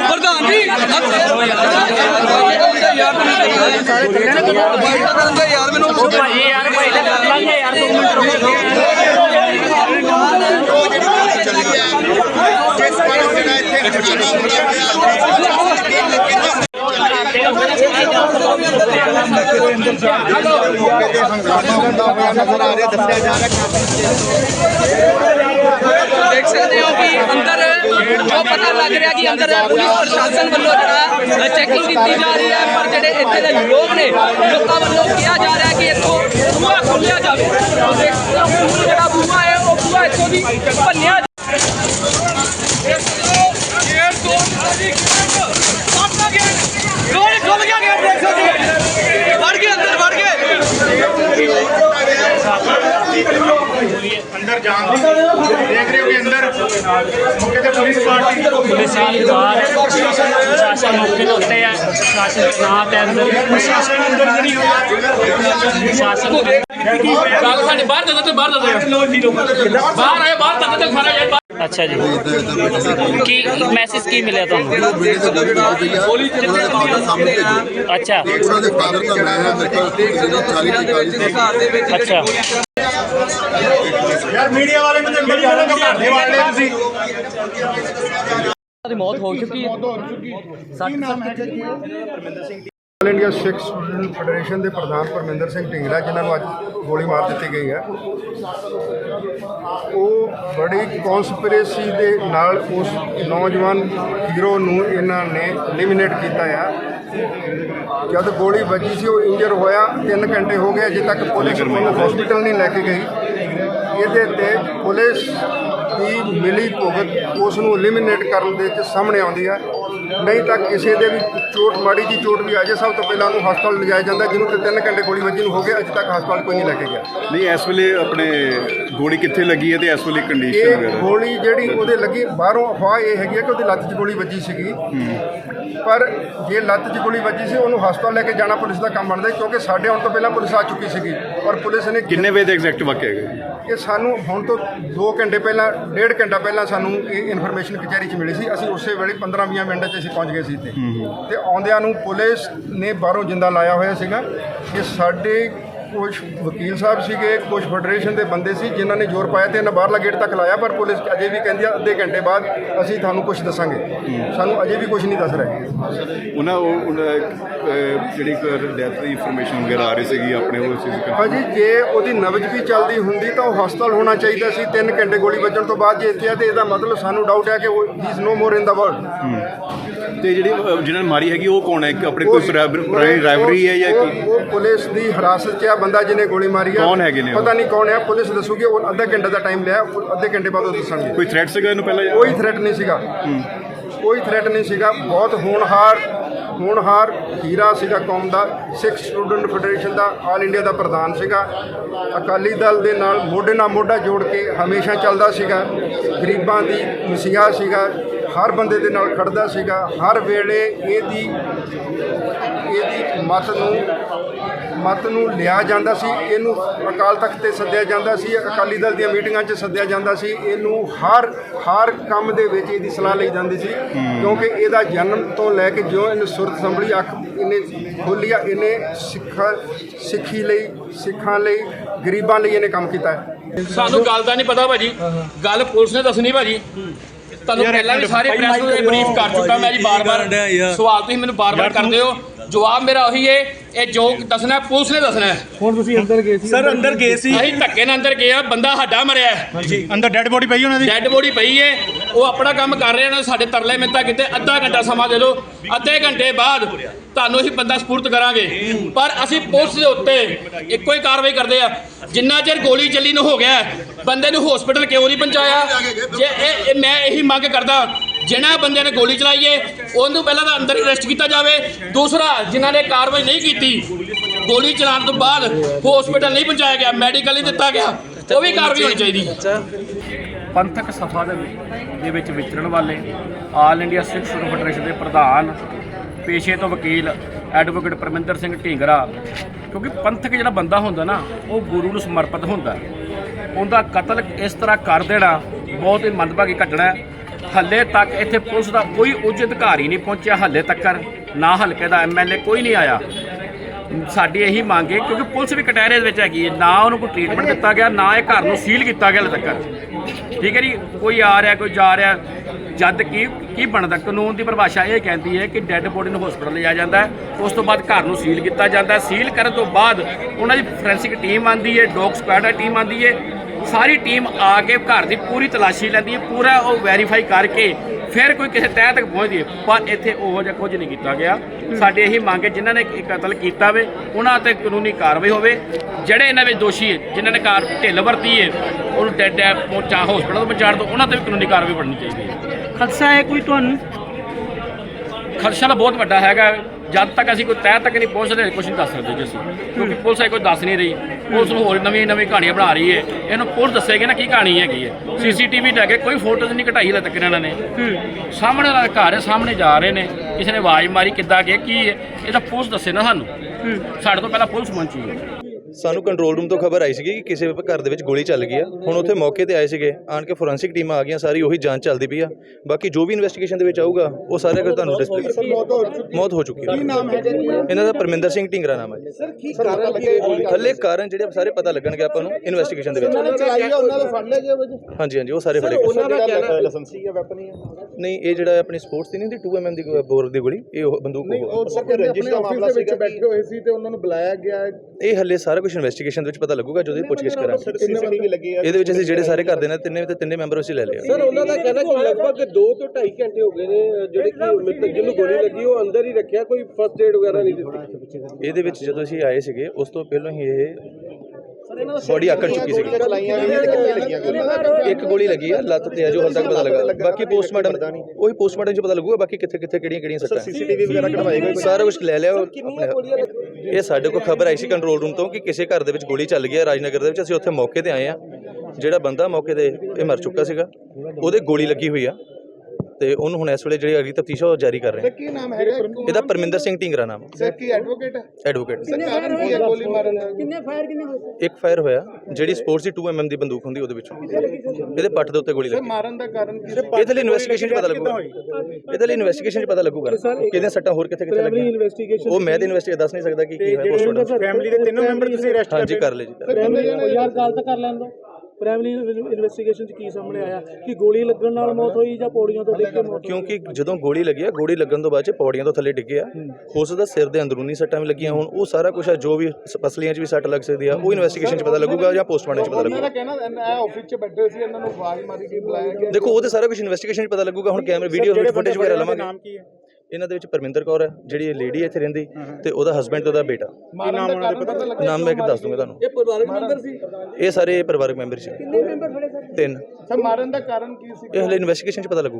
ਪ੍ਰਧਾਨ ਜੀ ਯਾਰ ਮੈਨੂੰ ਭਾਈ ਯਾਰ ਭਾਈ ਤਾਂ ਕਰ ਲਾਂਗੇ ਯਾਰ 2 ਮਿੰਟ ਰੁਕੋ ਦੇਖ ਸਕਦੇ ਹੋ ਕਿ ਅੰਦਰ ਜੋ ਪਤਾ ਲੱਗ ਰਿਹਾ ਕਿ ਅੰਦਰ ਪੁਲਿਸ ਪ੍ਰਸ਼ਾਸਨ ਵੱਲੋਂ ਜਿਹੜਾ ਚੈਕਿੰਗ ਕੀਤੀ ਜਾ ਰਹੀ ਹੈ, ਪਰ ਜਿਹੜੇ ਇੱਥੇ ਦੇ ਲੋਕ ਨੇ, ਲੋਕਾਂ ਵੱਲੋਂ ਕਿਹਾ ਜਾ ਰਿਹਾ ਕਿ ਇੱਥੋਂ ਬੂਹਾ ਖੋਲ੍ਹਿਆ ਜਾਵੇ। ਜਿਹੜਾ ਬੂਹਾ ਹੈ, ਉਹ ਬੂਹਾ ਇੱਥੋਂ ਦੀ ਭੰਨਿਆ ਗੋਲ ਖੁੱਲ ਗਿਆ ਗੇਟ ਦੇਖ ਸਕਦੇ ਹੋ ਵੜ ਗਏ ਅੰਦਰ ਵੜ ਗਏ ਅੰਦਰ ਜਾਣ ਦੀ ਦੇਖ ਰਹੇ ਹੋ ਕਿ ਅੰਦਰ ਮੌਕੇ ਤੇ ਪੁਲਿਸ ਪਾਰਟੀ ਪੁਲਿਸ ਵਾਲੀ ਬਾਹਰ ਹੈ ਪ੍ਰਸ਼ਾਸਨ ਮੌਕੇ ਤੇ ਉੱਤੇ ਹੈ ਪ੍ਰਸ਼ਾਸਨ ਤਨਾਤ ਹੈ ਅੰਦਰ ਪ੍ਰਸ਼ਾਸਨ ਅੰਦਰ ਜਿਹੜੀ ਹੋਇਆ ਪ੍ਰਸ਼ਾਸਨ ਗੱਲ ਸਾਡੇ ਬਾਹਰ ਦੇ ਤੇ ਬਾਹਰ ਦੇ ਬਾਹਰ ਆਏ ਬਾਹਰ ਤੱਕ ਤੇ ਸਾਰਾ ਜਾਏ ਯਾਰ ਮੀਡੀਆ ਵਾਲੇ ਮੈਨੂੰ ਮੇਰੀ ਗੱਲ ਨੂੰ ਘਰ ਦੇ ਵਾਲੇ ਤੁਸੀਂ। ਦੀ ਮੌਤ ਹੋ ਚੁੱਕੀ ਹੈ। All India Sikh student federation ਦੇ ਪ੍ਰਧਾਨ ਪਰਮਿੰਦਰ ਸਿੰਘ ਢਿੰਗਰਾ ਜਿਨ੍ਹਾਂ ਨੂੰ ਅੱਜ ਗੋਲੀ ਮਾਰ ਦਿੱਤੀ ਗਈ ਹੈ। ਉਹ ਬੜੀ ਕਨਸਪੀਰੇਸੀ ਦੇ ਨਾਲ ਉਸ ਨੌਜਵਾਨ ਹੀਰੋ ਨੂੰ ਇਹਨਾਂ ਨੇ ਐਲੀਮੀਨੇਟ ਕੀਤਾ ਆ। ਜਦ ਗੋਲੀ ਵੱਜੀ ਸੀ ਉਹ ਇੰਜਰ ਹੋਇਆ 3 ਘੰਟੇ ਹੋ ਗਏ ਅਜੇ ਤੱਕ ਪੁਲਿਸ ਉਹਨੂੰ ਹਸਪੀਟਲ ਨਹੀਂ ਲੈ ਕੇ ਗਈ। ਇਹਦੇ ਤੇ ਪੁਲਿਸ ਦੀ ਮਿਲੀ ਭੁਗਤ ਉਸ ਨੂੰ ਐਲੀਮੀਨੇਟ ਕਰਨ ਦੇ ਵਿੱਚ ਸਾਹਮਣੇ ਆਉਂਦੀ ਹੈ ਨਹੀਂ ਤਾਂ ਕਿਸੇ ਦੇ ਵੀ ਚੋਟ ਮਾੜੀ ਜੀ ਚੋਟ ਵੀ ਆ ਜਾਏ ਸਭ ਤੋਂ ਪਹਿਲਾਂ ਉਹਨੂੰ ਹਸਪਤਾਲ ਲਿਜਾਇਆ ਜਾਂਦਾ ਜਿਹਨੂੰ ਤੇ 3 ਘੰਟੇ ਗੋਲੀ ਵੱਜੀ ਨੂੰ ਹੋ ਗਏ ਅਜੇ ਤੱਕ ਹਸਪਤਾਲ ਕੋਈ ਨਹੀਂ ਲੈ ਕੇ ਗਿਆ। ਨਹੀਂ ਇਸ ਵੇਲੇ ਆਪਣੇ ਗੋਲੀ ਕਿੱਥੇ ਲੱਗੀ ਹੈ ਤੇ ਇਸ ਵੇਲੇ ਕੰਡੀਸ਼ਨ ਇਹ ਵਗੈਰਾ? ਗੋਲੀ ਜਿਹੜੀ ਉਹਦੇ ਲੱਗੀ ਬਾਹਰੋਂ ਅਫਵਾਹ ਇਹ ਹੈਗੀ ਹੈ ਕਿ ਉਹਦੀ ਲੱਤ 'ਚ ਗੋਲੀ ਵੱਜੀ ਸੀਗੀ। ਪਰ ਜੇ ਲੱਤ 'ਚ ਗੋਲੀ ਵੱਜੀ ਸੀ ਉਹਨੂੰ ਹਸਪਤਾਲ ਲੈ ਕੇ ਜਾਣਾ ਪੁਲਿਸ ਦਾ ਕੰਮ ਬਣਦਾ ਕਿਉਂਕਿ ਸਾਡੇ ਆਉਣ ਤੋਂ ਪਹਿਲਾਂ ਪੁਲਿਸ ਆ ਚੁੱਕੀ ਸੀਗੀ। ਔਰ ਪੁਲਿਸ ਨੇ ਕਿੰਨੇ ਵਜੇ ਦਾ ਐਗਜ਼ੈਕਟ ਵਾਕਿਆ ਹੈਗਾ? ਇਹ ਸਾਨੂੰ ਹੁਣ ਤੋਂ 2 ਘੰਟੇ ਪਹਿਲਾਂ ਡੇਢ ਘੰਟਾ ਪਹਿਲਾਂ ਸਾਨੂੰ ਇਹ ਇਨਫੋਰਮੇਸ਼ਨ ਕਚਹਿਰੀ 'ਚ ਮਿਲੀ ਸੀ। ਅਸੀਂ ਉਸੇ ਵੇਲੇ 15-20 ਮਿੰਟਾਂ 'ਚ ਅਸੀਂ ਪਹੁੰਚ ਗਏ ਸੀ ਇੱਥੇ। ਤੇ ਆਉਂਦਿਆਂ ਨੂੰ ਪੁਲਿਸ ਨੇ ਬਾਹਰੋਂ ਜਿੰਦਾ ਲਾਇਆ ਹੋਇਆ ਸੀਗਾ ਕਿ ਸਾਡੇ ਕੁਝ ਵਕੀਲ ਸਾਹਿਬ ਸੀਗੇ ਕੁਝ ਫੈਡਰੇਸ਼ਨ ਦੇ ਬੰਦੇ ਸੀ ਜਿਨ੍ਹਾਂ ਨੇ ਜ਼ੋਰ ਪਾਇਆ ਤੇ ਇਹਨਾਂ ਬਾਹਰਲਾ ਗੇਟ ਤੱਕ ਲਾਇਆ ਪਰ ਪੁਲਿਸ ਅਜੇ ਵੀ ਕਹਿੰਦੀ ਆ ਅੱਧੇ ਘੰਟੇ ਬਾਅਦ ਅਸੀਂ ਤੁਹਾਨੂੰ ਕੁਝ ਦੱਸਾਂਗੇ। ਸਾਨੂੰ ਅਜੇ ਵੀ ਕੁਝ ਨਹੀਂ ਦੱਸ ਰਹੇ। ਉਹਨਾਂ ਉਹ ਜਿਹੜੀ ਡੈਥ ਦੀ ਇਨਫੋਰਮੇਸ਼ਨ ਵਗੈਰਾ ਆ ਰਹੀ ਸੀਗੀ ਆਪਣੇ ਉਹ ਚੀਜ਼ ਭਾਜੀ ਜੇ ਉਹਦੀ ਨਬਜ ਵੀ ਚੱਲਦੀ ਹੁੰਦੀ ਤਾਂ ਉਹ ਹਸਪਤਾਲ ਹੋਣਾ ਚਾਹੀਦਾ ਸੀ 3 ਘੰਟੇ ਗੋਲੀ ਵੱਜਣ ਤੋਂ ਬਾਅਦ ਜੇ ਇੱਥੇ ਆ ਤੇ ਇਹਦਾ ਮਤਲਬ ਸਾਨੂੰ ਡਾਊਟ ਹੈ ਕਿ ਉਹ ਹੀ is no more in the world ਤੇ ਜਿਹੜੀ ਜਿਹਨਾਂ ਨੇ ਮਾਰੀ ਹੈਗੀ ਉਹ ਕੌਣ ਹੈ? ਆਪਣੇ ਕੋਈ ਰਾਈਵਰੀ ਹੈ ਜਾਂ ਕੀ? ਉਹ ਪੁਲਿਸ ਦੀ ਹਿਰਾਸਤ 'ਚ ਆ ਬੰਦਾ ਜਿਹਨੇ ਗੋਲੀ ਮਾਰੀ ਆ ਕੌਣ ਹੈਗੇ ਨੇ ਉਹ? ਪਤਾ ਨਹੀਂ ਕੌਣ ਹੈ ਪੁਲਿਸ ਦੱਸੂਗੀ ਉਹ ਅੱਧਾ ਘੰਟੇ ਦਾ ਟਾਈਮ ਲਿਆ ਉਹ ਅੱਧੇ ਘੰਟੇ ਬਾਅਦ ਉਹ ਦੱਸਣਗੇ। ਕੋਈ ਥ੍ਰੈਟ ਸੀਗਾ ਇਹਨੂੰ ਪਹਿਲਾਂ ਜਾਂ- ਕੋਈ ਥ੍ਰੈਟ ਨਹੀਂ ਸੀਗਾ। ਕੋਈ ਥ੍ਰੈਟ ਨਹੀਂ ਸੀਗਾ ਬਹੁਤ ਹੋਣਹਾਰ ਹੋਣਹਾਰ ਹੀਰਾ ਸੀਗਾ ਕੌਮ ਦਾ ਸਿੱਖ ਸਟੂਡੈਂਟ ਫੈਡਰੇਸ਼ਨ ਦਾ ਆਲ ਇੰਡੀਆ ਦਾ ਪ੍ਰਧਾਨ ਸੀਗਾ। ਅਕਾਲੀ ਦਲ ਦੇ ਨਾਲ ਮੋਢੇ ਨਾਲ ਮੋਢਾ ਜੋੜ ਕੇ ਹਮੇਸ਼ਾ ਚੱਲਦਾ ਸੀਗਾ। ਗਰੀਬਾਂ ਦੀ ਮਸੀਹਾ ਸੀਗਾ ਹਰ ਬੰਦੇ ਦੇ ਨਾਲ ਖੜਦਾ ਸੀਗਾ। ਹਰ ਵੇਲੇ ਇਹਦੀ ਇਹਦੀ ਮਤ ਨੂੰ ਮਤ ਨੂੰ ਲਿਆ ਜਾਂਦਾ ਸੀ ਇਹਨੂੰ ਅਕਾਲ ਤਖਤ ਤੇ ਸੱਦਿਆ ਜਾਂਦਾ ਸੀ ਅਕਾਲੀ ਦਲ ਦੀਆਂ ਮੀਟਿੰਗਾਂ 'ਚ ਸੱਦਿਆ ਜਾਂਦਾ ਸੀ ਇਹਨੂੰ ਹਰ ਹਰ ਕੰਮ ਦੇ ਵਿੱਚ ਇਹਦੀ ਸਲਾਹ ਲਈ ਜਾਂਦੀ ਸੀ ਕਿਉਂਕਿ ਇਹਦਾ ਜਨਮ ਤੋਂ ਲੈ ਕੇ ਜਿਉਂ ਇਹਨੇ ਸੁਰਤ ਸੰਭਲੀ ਅੱਖ ਇਹਨੇ ਖੋਲ੍ਹੀ ਆ ਇਹਨੇ ਸਿੱਖਾ ਸਿੱਖੀ ਲਈ ਸਿੱਖਾਂ ਲਈ ਗਰੀਬਾਂ ਲਈ ਇਹਨੇ ਕੰਮ ਕੀਤਾ ਹੈ। ਸਾਨੂੰ ਗੱਲ ਦਾ ਨਹੀਂ ਪਤਾ ਭਾਜੀ। ਗੱਲ ਪੁਲਿਸ ਨੇ ਦੱਸਣੀ ਭਾਜੀ। ਤੁਹਾਨੂੰ ਪਹਿਲਾਂ ਵੀ ਸਾਰੇ ਪ੍ਰੈਸ ਨੂੰ ਬਰੀਫ ਕਰ ਚੁੱਕਾ ਮੈਂ ਜੀ ਬਾਰ-ਬਾਰ। ਸਵਾਲ ਤੁਸੀਂ ਮੈਨੂੰ ਬਾਰ-ਬਾਰ ਕਰਦੇ ਹੋ। ਜਵਾਬ ਮੇਰਾ ਉਹੀ ਹੈ ਇਹ ਜੋ ਦੱਸਣਾ ਪੁਲਿਸ ਨੇ ਦੱਸਣਾ। ਹੈ। ਸਰ ਅੰਦਰ ਗਏ ਸੀ। ਅਸੀਂ ਧੱਕੇ ਨਾਲ ਅੰਦਰ ਗਏ ਆ ਬੰਦਾ ਸਾਡਾ ਮਰਿਆ। ਹੈ ਅੰਦਰ ਡੈੱਡ ਬੋਡੀ ਪਈ ਉਹਨਾਂ ਦੀ? ਡੈੱਡ ਬੋਡੀ ਪਈ ਏ ਉਹ ਆਪਣਾ ਕੰਮ ਕਰ ਰਹੇ ਨੇ ਸਾਡੇ ਤਰਲੇ ਮਿੰਤਾ ਕਿਤੇ ਅੱਧਾ ਘੰਟਾ ਸਮਾਂ ਦੇ ਦਿਓ ਅੱਧੇ ਘੰਟੇ ਬਾਅਦ ਤੁਹਾਨੂੰ ਅਸੀਂ ਬੰਦਾ ਸਪੁਰਦ ਕਰਾਂਗੇ। ਪਰ ਅਸੀਂ ਪੁਲਿਸ ਦੇ ਉੱਤੇ ਇੱਕੋ ਹੀ ਕਾਰਵਾਈ ਕਰਦੇ ਆ। ਜਿੰਨਾ ਚਿਰ ਗੋਲੀ ਚੱਲੀ ਨੂੰ ਹੋ ਗਿਆ ਹੈ, ਬੰਦੇ ਨੂੰ ਹਸਪੀਟਲ ਕਿਉਂ ਨਹੀਂ ਪਹੁੰਚਾਇਆ? ਜੇ ਇਹ ਇਹ ਮੈਂ ਇਹੀ ਮੰਗ ਕਰਦਾ ਜਿਨ੍ਹਾਂ ਬੰਦਿਆਂ ਨੇ ਗੋਲੀ ਚਲਾਈ ਏ, ਉਹਨੂੰ ਪਹਿਲਾਂ ਤਾਂ ਅੰਦਰ ਅਰੈਸਟ ਕੀਤਾ ਜਾਵੇ। ਦੂਸਰਾ, ਜਿਨ੍ਹਾਂ ਨੇ ਕਾਰਵਾਈ ਨਹੀਂ ਕੀਤੀ, ਗੋਲੀ ਚਲਾਉਣ ਤੋਂ ਬਾਅਦ ਹਸਪੀਟਲ ਨਹੀਂ ਪਹੁੰਚਾਇਆ ਗਿਆ ਮੈਡੀਕਲ ਨਹੀਂ ਦਿੱਤਾ ਗਿਆ, ਉਹ ਵੀ ਕਾਰਵਾਈ ਹੋਣੀ ਚਾਹੀਦੀ। ਪੰਥਕ ਸਭਾ ਦੇ ਦੇ ਵਿੱਚ ਵਿਚਰਨ ਵਾਲੇ all India Sikh student federation ਦੇ ਪ੍ਰਧਾਨ, ਪੇਸ਼ੇ ਤੋਂ ਵਕੀਲ ਐਡਵੋਕੇਟ ਪਰਮਿੰਦਰ ਸਿੰਘ ਢੀਂਗਰਾ, ਕਿਉਂਕਿ ਪੰਥਕ ਜਿਹੜਾ ਬੰਦਾ ਹੁੰਦਾ ਨਾ, ਉਹ ਗੁਰੂ ਨੂੰ ਸਮਰਪਿਤ ਹੁੰਦਾ। ਉਹਦਾ ਕਤਲ ਇਸ ਤਰ੍ਹਾਂ ਕਰ ਦੇਣਾ, ਬਹੁਤ ਹੀ ਮੰਦਭਾਗੀ ਘਟਨਾ ਹੈ। ਹੱਲੇ ਤੱਕ ਇੱਥੇ ਪੁਲਿਸ ਦਾ ਕੋਈ ਉੱਚ ਅਧਿਕਾਰੀ ਨਹੀਂ ਪਹੁੰਚਿਆ, ਹੱਲੇ ਤੱਕ ਨਾ ਹਲਕੇ ਦਾ ਐਮਐਲਏ ਕੋਈ ਨਹੀਂ ਆਇਆ। ਸਾਡੀ ਇਹੀ ਮੰਗ ਹੈ, ਕਿਉਂਕਿ ਪੁਲਿਸ ਵੀ ਕਟਹਿਰੇ ਦੇ ਵਿੱਚ ਹੈਗੀ ਹੈ, ਨਾ ਉਹਨੂੰ ਕੋਈ ਟ੍ਰੀਟਮੈਂਟ ਦਿੱਤਾ ਗਿਆ, ਨਾ ਇਹ ਘਰ ਨੂੰ ਸੀਲ ਕੀਤਾ ਗਿਆ ਹਲੇ ਤੱਕ ਠੀਕ ਹੈ ਜੀ, ਕੋਈ ਆ ਰਿਹਾ, ਕੋਈ ਜਾ ਰਿਹਾ, ਜਦ ਕੀ ਕੀ ਬਣਦਾ? ਕਾਨੂੰਨ ਦੀ ਪਰਿਭਾਸ਼ਾ ਇਹ ਕਹਿੰਦੀ ਹੈ ਕਿ ਡੈੱਡ ਬੋਡੀ ਨੂੰ ਹਸਪੀਟਲ ਲਿਜਾਇਆ ਜਾਂਦਾ ਹੈ, ਉਸ ਤੋਂ ਬਾਅਦ ਘਰ ਨੂੰ ਸੀਲ ਕੀਤਾ ਜਾਂਦਾ ਹੈ। ਸੀਲ ਕਰਨ ਤੋਂ ਬਾਅਦ ਉਹਨਾਂ ਦੀ ਫੋਰੈਂਸਿਕ ਟੀਮ ਆਂਦੀ ਹੈ ਡੌਗ ਸਕੁਐਡ ਦੀ ਟੀਮ ਆਂਦੀ ਹੈ। ਸਾਰੀ ਟੀਮ ਆ ਕੇ ਘਰ ਦੀ ਪੂਰੀ ਤਲਾਸ਼ੀ ਲੈਂਦੀ ਹੈ, ਪੂਰਾ ਉਹ ਵੈਰੀਫਾਈ ਕਰਕੇ ਫਿਰ ਕੋਈ ਕਿਸੇ ਤਹਿ ਤੱਕ ਪਹੁੰਚਦੀ ਹੈ। ਪਰ ਇੱਥੇ ਉਹੋ ਜਿਹਾ ਕੁਝ ਨਹੀਂ ਕੀਤਾ ਗਿਆ। ਸਾਡੇ ਇਹੀ ਮੰਗ ਹੈ ਜਿਨ੍ਹਾਂ ਨੇ ਕਤਲ ਕੀਤਾ ਵੇ ਉਹਨਾਂ ਤੇ ਕਾਨੂੰਨੀ ਕਾਰਵਾਈ ਹੋਵੇ। ਜਿਹੜੇ ਇਹਨਾਂ ਵਿੱਚ ਦੋਸ਼ੀ ਹੈ ਜਿਨ੍ਹਾਂ ਨੇ ਕਾਰ ਢਿੱਲ ਵਰਤੀ ਹੈ ਉਹਨੂੰ ਡੈਡ ਪਹੁੰਚਾ ਹਸਪੀਟਲ ਤੋਂ ਪਹੁੰਚਾਉਣ ਤੋਂ ਉਹਨਾਂ ਤੇ ਵੀ ਕਾਨੂੰਨੀ ਕਾਰਵਾਈ ਬਣਨੀ ਚਾਹੀਦੀ ਹੈ। ਖਦਸ਼ਾ ਹੈ ਕੋਈ ਤੁਹਾਨੂੰ? ਖਦਸ਼ਾ ਬਹੁਤ ਵੱਡਾ ਹੈਗਾ ਜਦ ਤੱਕ ਅਸੀਂ ਕੋਈ ਤਹਿ ਤੱਕ ਨਹੀਂ ਪਹੁੰਚਦੇ ਕੁਝ ਨਹੀਂ ਦੱਸ ਸਕਦੇ ਜੀ ਅਸੀਂ। ਕਿਉਂਕਿ ਪੁਲਿਸ ਇਹ ਕੋਈ ਦੱਸ ਨਹੀਂ ਰਹੀ। ਪੁਲਿਸ ਨੂੰ ਹੋਰ ਨਵੀਂ ਨਵੀਂ ਕਹਾਣੀਆਂ ਬਣਾ ਰਹੀ ਹੈ। ਇਹਨੂੰ ਪੁਲਿਸ ਦੱਸੇਗੀ ਨਾ ਕੀ ਕਹਾਣੀ ਹੈਗੀ ਹੈ। ਸੀਸੀਟੀਵੀ ਲੈ ਕੇ ਕੋਈ ਫੋਟੋਜ਼ ਨਹੀਂ ਘਟਾਈ ਹਲੇ ਤੱਕ ਇਹਨਾਂ ਨੇ। ਸਾਹਮਣੇ ਵਾਲਾ ਘਰ ਹੈ ਸਾਹਮਣੇ ਜਾ ਰਹੇ ਨੇ। ਕਿਸੇ ਨੇ ਆਵਾਜ਼ ਮਾਰੀ ਕਿੱਦਾਂ ਕਿ ਕੀ ਹੈ? ਇਹ ਤਾਂ ਪੁਲਿਸ ਦੱਸੇ ਨਾ ਸਾਨੂੰ। ਸਾਡੇ ਤੋਂ ਪਹਿਲਾਂ ਪੁਲਿਸ ਪਹੁੰਚੀ ਹੈ। ਸਾਨੂੰ ਕੰਟਰੋਲ ਰੂਮ ਤੋਂ ਖਬਰ ਆਈ ਸੀਗੀ ਕਿ ਕਿਸੇ ਘਰ ਦੇ ਵਿੱਚ ਗੋਲੀ ਚੱਲ ਗਈ ਆ। ਹੁਣ ਉੱਥੇ ਮੌਕੇ ਤੇ ਆਏ ਸੀਗੇ। ਆਣ ਕੇ ਫੋਰੈਂਸਿਕ ਟੀਮਾਂ ਆ ਗਈਆਂ ਸਾਰੀ ਉਹੀ ਜਾਂਚ ਚੱਲਦੀ ਪਈ ਆ। ਬਾਕੀ ਜੋ ਵੀ ਇਨਵੈਸਟੀਗੇਸ਼ਨ ਦੇ ਵਿੱਚ ਆਊਗਾ ਉਹ ਸਾਰੇ ਅਗਰ ਤੁਹਾਨੂੰ ਡਿਸਪਲੇ ਮੌਤ ਹੋ ਚੁੱਕੀ। ਹੈ ਇਹਨਾਂ ਦਾ ਪਰਮਿੰਦਰ ਸਿੰਘ ਢਿੰਗਰਾ ਨਾਮ ਹੈ ਸਰ ਕੀ ਕਾਰਨ ਕੀ ਥੱਲੇ ਕਾਰਨ ਜਿਹੜੇ ਸਾਰੇ ਪਤਾ ਲੱਗਣਗੇ ਆਪਾਂ ਨੂੰ ਇਨਵੈਸਟੀਗੇਸ਼ਨ ਦੇ ਵਿੱਚ। ਹਾਂਜੀ ਹਾਂਜੀ ਉਹ ਸਾਰੇ ਫੜੇ ਗਏ। ਉਹਨਾਂ ਦਾ ਕਹਿਣਾ ਲਾਇਸੈਂਸੀ ਹੈ ਵੈਪਨ ਹੀ ਨਹੀਂ ਇਹ ਜਿਹੜਾ ਆਪਣੀ ਸਪੋਰਟਸ ਦੀ ਨਹੀਂ ਦੀ 2 ਐਮਐਮ ਦੀ ਬੋਰ ਦੀ ਗੋਲੀ ਇਹ ਉਹ ਬੰਦੂਕ ਉਹ ਸਰ ਕੋਈ ਰੰਜਿਸ਼ ਦਾ ਮਾਮਲਾ ਸੀਗਾ? ਬੈਠੇ ਹੋਏ ਸੀ ਤੇ ਉਹਨਾਂ ਨੂੰ ਬੁਲਾਇਆ ਗਿਆ। ਇਹ ਹੱਲੇ ਸਾਰਾ ਕੁਝ ਇਨਵੈਸਟੀਗੇਸ਼ਨ ਦੇ ਵਿੱਚ ਪਤਾ ਲੱਗੂਗਾ ਜਦੋਂ ਇਹ ਪੁੱਛਗਿੱਛ ਕਰਾਂਗੇ। ਇਹਦੇ ਵਿੱਚ ਅਸੀਂ ਜਿਹੜੇ ਸਾਰੇ ਕਰਦੇ ਨੇ ਤਿੰਨੇ ਤੇ ਤਿੰਨੇ ਮੈਂਬਰ ਅਸੀਂ ਲੈ ਲਿਆ ਸਰ ਉਹਨਾਂ ਦਾ ਕਹਿਣਾ ਕਿ ਲਗਭਗ 2 ਤੋਂ 2.5 ਘੰਟੇ ਹੋ ਗਏ ਨੇ ਜਿਹੜੇ ਕਿ ਮ੍ਰਿਤਕ ਜਿਹਨੂੰ ਗੋਲੀ ਲੱਗੀ ਉਹ ਅੰਦਰ ਹੀ ਰੱਖਿਆ ਕੋਈ ਫਸਟ ਏਡ ਵਗੈਰਾ ਨਹੀਂ ਦਿੱਤੀ। ਇਹਦੇ ਵਿੱਚ ਜਦੋਂ ਅਸੀਂ ਆਏ ਸੀਗੇ ਉਸ ਤੋਂ ਪਹਿਲਾਂ ਹੀ ਇਹ ਬੋਡੀ ਆਕੜ ਚੁੱਕੀ ਸੀ ਇੱਕ ਗੋਲੀ ਲੱਗੀ ਆ ਲੱਤ ਤੇ ਆ ਜੋ ਹਾਲ ਤੱਕ ਪਤਾ ਲੱਗਾ। ਬਾਕੀ ਪੋਸਟਮਾਰਟਮ ਉਹੀ ਪੋਸਟਮਾਰਟਮ 'ਚ ਪਤਾ ਲੱਗੂਗਾ ਬਾਕੀ ਕਿੱਥੇ ਕਿੱਥੇ ਕਿਹੜੀਆਂ ਕਿਹੜੀਆਂ ਸੱਟਾਂ। ਸੀਸੀਟੀਵੀ ਵਗੈਰਾ ਕਢਵਾਈ ਗਈ ਸਾਰਾ ਕੁਝ ਲੈ ਲਿਆ ਇਹ ਸਾਡੇ ਕੋਲ ਖਬਰ ਆਈ ਸੀ ਕੰਟਰੋਲ ਰੂਮ ਤੋਂ ਕਿ ਕਿਸੇ ਘਰ ਦੇ ਵਿੱਚ ਗੋਲੀ ਚੱਲ ਗਈ ਹੈ ਰਾਜਨਗਰ ਦੇ ਵਿੱਚ। ਅਸੀਂ ਉੱਥੇ ਮੌਕੇ ਤੇ ਆਏ ਆ। ਜਿਹੜਾ ਬੰਦਾ ਮੌਕੇ ਤੇ ਇਹ ਮਰ ਚੁੱਕਾ ਸੀਗਾ ਉਹਦੇ ਗੋਲੀ ਲੱਗੀ ਹੋਈ ਆ। ਤੇ ਉਹਨੂੰ ਹੁਣ ਇਸ ਵੇਲੇ ਜਿਹੜੀ ਅਗਲੀ ਤਫਤੀਸ਼ ਉਹ ਜਾਰੀ ਕਰ ਰਹੇ ਆ ਕੀ ਨਾਮ ਹੈਗਾ ਇਹਦਾ ਪਰਮਿੰਦਰ ਸਿੰਘ ਢਿੰਗਰਾ ਨਾਮ ਸਰ ਕੀ ਐਡਵੋਕੇਟ ਹੈ ਐਡਵੋਕੇਟ ਸਰ। ਕਾਰਨ ਕੀ ਹੈ ਗੋਲੀ ਮਾਰਨ ਦਾ? ਕਿੰਨੇ ਫਾਇਰ ਕਿੰਨੇ ਹੋਏ? ਇੱਕ ਫਾਇਰ ਹੋਇਆ ਜਿਹੜੀ ਸਪੋਰਟਸ ਦੀ 2 ਐਮਐਮ ਦੀ ਬੰਦੂਕ ਹੁੰਦੀ ਉਹਦੇ ਵਿੱਚੋਂ। ਇਹਦੇ ਪੱਟ ਦੇ ਉੱਤੇ ਗੋਲੀ ਲੱਗੀ। ਮਾਰਨ ਦਾ ਕਾਰਨ ਕੀ ਇਹਦੇ ਲਈ ਇਨਵੈਸਟੀਗੇਸ਼ਨ 'ਚ ਪਤਾ ਲੱਗੂਗਾ ਇਹਦੇ ਲਈ ਇਨਵੈਸਟੀਗੇਸ਼ਨ 'ਚ ਪਤਾ ਲੱਗੂਗਾ। ਕਿਹਦੇ ਸੱਟਾਂ ਹੋਰ ਕਿੱਥੇ ਕਿੱਥੇ ਲੱਗੀਆਂ? ਇਨਵੈਸਟੀਗੇਸ਼ਨ ਉਹ ਮੈਂ ਤੇ ਇਨਵੈਸਟੀਗੇਟ ਦੱਸ ਨਹੀਂ ਸਕਦਾ ਕਿ ਕੀ ਹੋਇਆ ਪੋਸਟਮਾਰਟਮ ਫੈਮਿਲੀ ਦੇ ਤਿੰਨੋਂ ਮੈਂਬਰ ਤੁਸੀਂ ਅਰੈਸਟ ਹਾਂਜੀ ਕਰ ਲਏ। ਜੀ ਕਰ ਲਏ। ਯਾਰ ਗੱਲ ਤਾਂ ਕਰ ਲੈਣ ਦੋ। ਪ੍ਰਾਇਮਰੀ ਇਨਵੈਸਟੀਗੇਸ਼ਨ ਚ ਕੀ ਸਾਹਮਣੇ ਆਇਆ? ਕਿ ਗੋਲੀ ਲੱਗਣ ਨਾਲ ਮੌਤ ਹੋਈ ਜਾਂ ਪੌੜੀਆਂ ਤੋਂ ਡਿੱਗ ਕੇ ਮੌਤ ਕਿਉਂਕਿ ਜਦੋਂ ਗੋਲੀ ਲੱਗੀ ਆ ਗੋਲੀ ਲੱਗਣ ਤੋਂ ਬਾਅਦ ਚ ਪੌੜੀਆਂ ਤੋਂ ਥੱਲੇ ਡਿੱਗੇ ਆ। ਹੋ। ਸਕਦਾ ਸਿਰ ਦੇ ਅੰਦਰੂਨੀ ਸੱਟਾਂ ਵੀ ਲੱਗੀਆਂ ਹੁਣ। ਉਹ ਸਾਰਾ ਕੁਝ ਆ ਜੋ ਵੀ ਪਸਲੀਆਂ 'ਚ ਵੀ ਸੱਟ ਲੱਗ ਸਕਦੀ ਆ ਉਹ ਇਨਵੈਸਟੀਗੇਸ਼ਨ 'ਚ ਪਤਾ ਲੱਗੂਗਾ ਜਾਂ ਪੋਸਟਮਾਰਟਮ 'ਚ ਪਤਾ ਲੱਗੂਗਾ। ਕਹਿਣਾ ਆਫਿਸ 'ਚ ਬੈਠੇ ਸੀ ਇਹਨਾਂ ਨੂੰ ਆਵਾਜ਼ ਮਾਰੀ ਕੇ ਬੁਲਾਇਆ ਗਿਆ ਦੇਖੋ ਉਹ ਤੇ ਸਾਰਾ ਕੁਝ ਇਨਵੈਸਟੀਗੇਸ਼ਨ 'ਚ ਪਤਾ ਲੱਗੂਗਾ। ਹੁਣ ਕੈਮਰੇ ਵੀਡੀਓ ਫੁਟੇਜ ਵਗੈਰਾ ਲਵਾਂਗੇ। ਕੀ ਹੈ? ਇਹਨਾਂ ਦੇ ਵਿੱਚ ਪਰਮਿੰਦਰ ਕੌਰ ਹੈ ਜਿਹੜੀ ਲੇਡੀ ਇੱਥੇ ਰਹਿੰਦੀ ਤੇ ਉਹਦਾ ਹਸਬੰਡ ਤੇ ਉਹਦਾ ਬੇਟਾ। ਕੀ ਨਾਮ ਉਹਨਾਂ ਦੇ ਪਤਾ ਲੱਗਾ ਨਾਮ ਮੈਂ ਇੱਕ ਦੱਸ ਦੂੰਗਾ ਤੁਹਾਨੂੰ। ਇਹ ਪਰਿਵਾਰਕ ਮੈਂਬਰ ਸੀ? ਇਹ ਸਾਰੇ ਪਰਿਵਾਰਕ ਮੈਂਬਰ ਸੀ। ਕਿੰਨੇ ਮੈਂਬਰ ਫੜੇ ਸਰ? ਤਿੰਨ। ਸਰ ਮਾਰਨ ਦਾ ਕਾਰਨ ਕੀ ਸੀ? ਇਹ ਹਲੇ ਇਨਵੈਸਟੀਗੇਸ਼ਨ 'ਚ ਪਤਾ ਲੱਗੂਗਾ।